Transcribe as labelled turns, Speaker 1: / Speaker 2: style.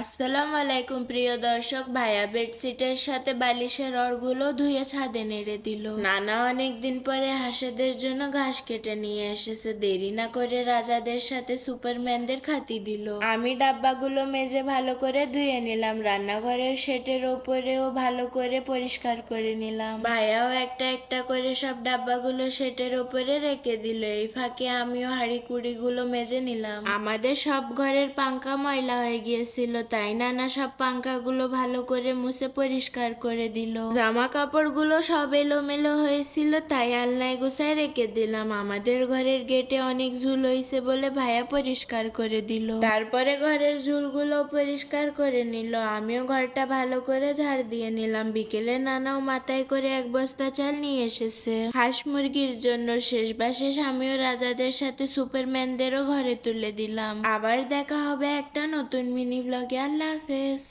Speaker 1: আসসালামু আলাইকুম, প্রিয় দর্শক, ভাইয়া বেডশিটের সাথে বালিশের রডগুলো ধুয়ে ছাদে নেড়ে দিল। নানা অনেক দিন পরে হাঁসেদের জন্য ঘাস কেটে নিয়ে এসেছে। দেরি না করে রাজাদের সাথে সুপারম্যানদের খাতি দিল। আমি ডাব্বাগুলো মেজে ভালো করে ধুয়ে নিলাম, রান্নাঘরের সেটের ওপরেও ভালো করে পরিষ্কার করে নিলাম। ভাইয়াও একটা একটা করে সব ডাব্বাগুলো সেটের ওপরে রেখে দিল। এই ফাঁকে আমিও হাঁড়ি কুড়িগুলো মেজে নিলাম। আমাদের সব ঘরের পাঙ্খা ময়লা হয়ে গিয়েছিল তাই নানা সব পাঙ্খাগুলো ভালো করে মুছে পরিষ্কার করে দিল। জামা কাপড়গুলো সব এলোমেলো হয়েছিল, তাই আলনায় গোছায় রেখে দিলাম। আমাদের ঘরের গেটে অনেক ঝুল হয়েছে বলে ভাইয়া পরিষ্কার করে দিল। তারপরে ঘরের ঝুলগুলো পরিষ্কার করে নিল। আমিও ঘরটা ভালো করে ঝাড় দিয়ে নিলাম। বিকেলে নানাও মাথায় করে এক বস্তা চাল নিয়ে এসেছে। হাঁস মুরগির জন্য শেষ বা শেষ আমিও রাজাদের সাথে সুপারম্যানদেরও ঘরে তুলে দিলাম। আবার দেখা হবে একটা নতুন মিনি ব্লগে। que alabes.